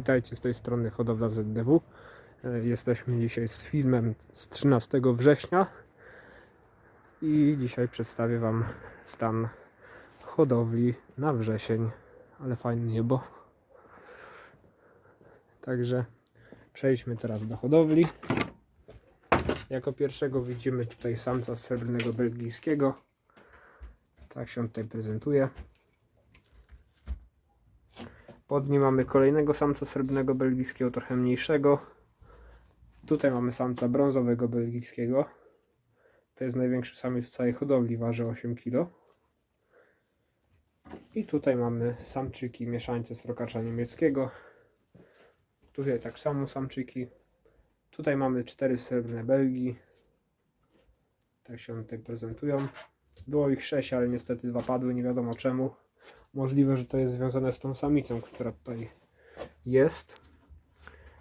Witajcie z tej strony Hodowla ZDW. E, Jesteśmy dzisiaj z filmem z 13 września i dzisiaj przedstawię Wam stan hodowli na wrzesień, ale fajne niebo. Także przejdźmy teraz do hodowli. Jako pierwszego widzimy tutaj samca srebrnego belgijskiego. Tak się tutaj prezentuje. Pod nim mamy kolejnego samca srebrnego belgijskiego, trochę mniejszego. Tutaj mamy samca brązowego belgijskiego. To jest największy samiec w całej hodowli, waży 8 kg. I tutaj mamy samczyki mieszańce srokacza niemieckiego. Tutaj tak samo samczyki. Tutaj mamy cztery srebrne belgi. Tak się one tutaj prezentują. Było ich sześć, ale niestety dwa padły, nie wiadomo czemu. Możliwe, że to jest związane z tą samicą, która tutaj jest.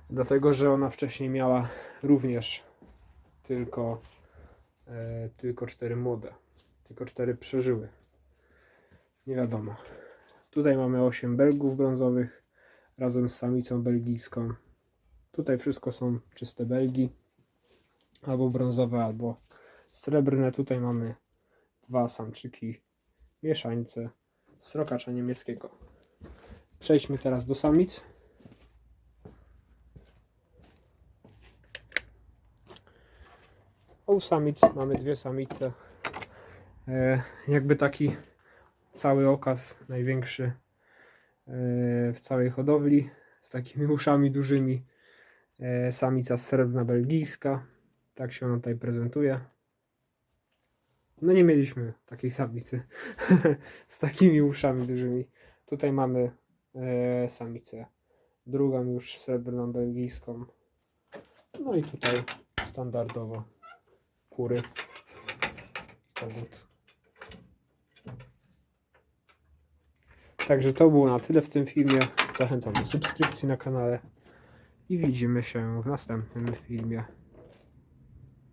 Dlatego, że ona wcześniej miała również tylko, e, tylko cztery młode. Tylko cztery przeżyły. Nie wiadomo. Tutaj mamy 8 belgów brązowych razem z samicą belgijską. Tutaj wszystko są czyste belgi. Albo brązowe, albo srebrne. Tutaj mamy dwa samczyki mieszańce srokacza niemieckiego. Przejdźmy teraz do samic. U samic mamy dwie samice. E, jakby taki cały okaz, największy e, w całej hodowli, z takimi uszami dużymi. E, samica srebrna belgijska. Tak się ona tutaj prezentuje. No nie mieliśmy takiej samicy z takimi uszami dużymi. Tutaj mamy e, samicę drugą już srebrną belgijską. No i tutaj standardowo kury kogut. Także to było na tyle w tym filmie. Zachęcam do subskrypcji na kanale i widzimy się w następnym filmie.